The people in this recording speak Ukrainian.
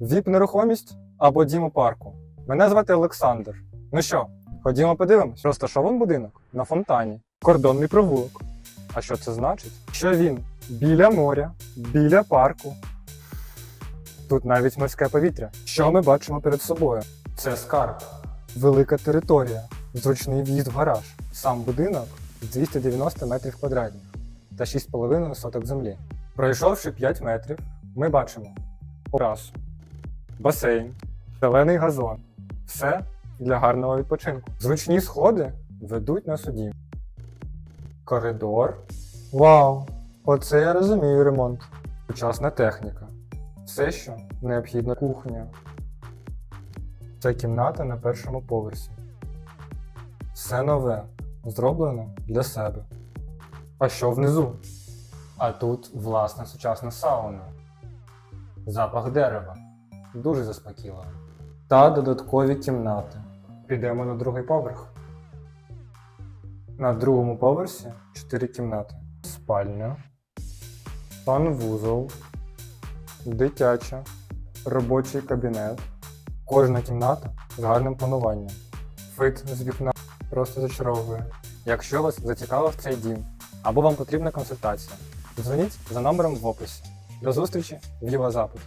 ВІП-нерухомість або дім парку. Мене звати Олександр. Ну що, ходімо подивимось. Розташований будинок на фонтані, кордонний провулок. А що це значить? Що він біля моря, біля парку. Тут навіть морське повітря. Що ми бачимо перед собою? Це скарб, велика територія, зручний в'їзд в гараж. Сам будинок 290 метрів квадратних та 6,5 соток землі. Пройшовши 5 метрів, ми бачимо терасу, басейн, зелений газон. Все для гарного відпочинку. Зручні сходи ведуть на суді. Коридор. Вау! Оце я розумію ремонт. Сучасна техніка. Все, що необхідно кухня. Це кімната на першому поверсі. Все нове, зроблено для себе. А що внизу? А тут власна сучасна сауна. Запах дерева. Дуже заспокійливо. Та додаткові кімнати. Підемо на другий поверх. На другому поверсі 4 кімнати. Спальня, санвузол, дитяча, робочий кабінет. Кожна кімната з гарним плануванням. Вид з вікна просто зачаровує. Якщо вас зацікавив цей дім або вам потрібна консультація, дзвоніть за номером в описі. До зустрічі в Євазапит.